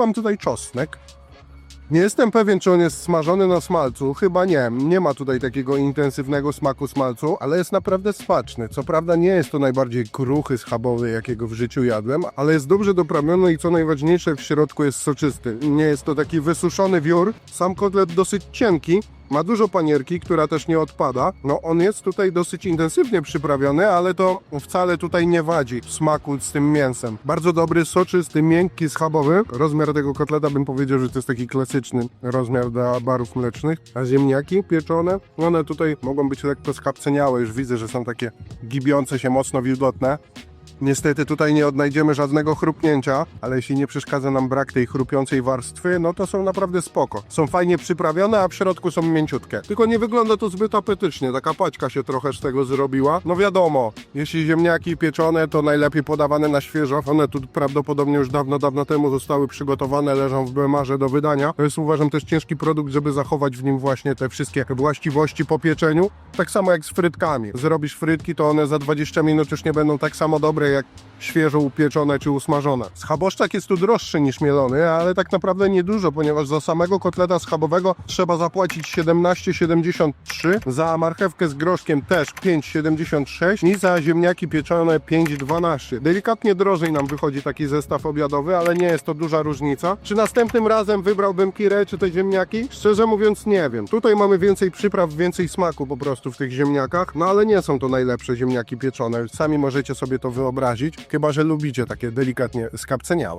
Wyczuwam tutaj czosnek. Nie jestem pewien, czy on jest smażony na smalcu. Chyba nie. Nie ma tutaj takiego intensywnego smaku smalcu, ale jest naprawdę smaczny. Co prawda nie jest to najbardziej kruchy schabowy, jakiego w życiu jadłem, ale jest dobrze doprawiony i co najważniejsze, w środku jest soczysty. Nie jest to taki wysuszony wiór. Sam kotlet dosyć cienki, ma dużo panierki, która też nie odpada. No on jest tutaj dosyć intensywnie przyprawiony, ale to wcale tutaj nie wadzi w smaku z tym mięsem. Bardzo dobry, soczysty, miękki, schabowy. Rozmiar tego kotleta bym powiedział, że to jest taki klasyczny rozmiar dla barów mlecznych. A ziemniaki pieczone, one tutaj mogą być lekko skapceniałe. Już widzę, że są takie gibiące się, mocno wilgotne. Niestety tutaj nie odnajdziemy żadnego chrupnięcia, ale jeśli nie przeszkadza nam brak tej chrupiącej warstwy, no to są naprawdę spoko. Są fajnie przyprawione, a w środku są mięciutkie. Tylko nie wygląda to zbyt apetycznie, taka paćka się trochę z tego zrobiła. No wiadomo, jeśli ziemniaki pieczone, to najlepiej podawane na świeżo. One tu prawdopodobnie już dawno, dawno temu zostały przygotowane, leżą w bemarze do wydania. To jest uważam też ciężki produkt, żeby zachować w nim właśnie te wszystkie właściwości po pieczeniu. Tak samo jak z frytkami. Zrobisz frytki, to one za 20 minut już nie będą tak samo dobre jak świeżo upieczone czy usmażone. Schaboszczak jest tu droższy niż mielony, ale tak naprawdę niedużo, ponieważ za samego kotleta schabowego trzeba zapłacić 17,73, za marchewkę z groszkiem też 5,76 i za ziemniaki pieczone 5,12. Delikatnie drożej nam wychodzi taki zestaw obiadowy, ale nie jest to duża różnica. Czy następnym razem wybrałbym kirę czy te ziemniaki? Szczerze mówiąc nie wiem. Tutaj mamy więcej przypraw, więcej smaku po prostu w tych ziemniakach, no ale nie są to najlepsze ziemniaki pieczone. Sami możecie sobie to wyobrazić, chyba że lubicie takie delikatnie skapceniałe.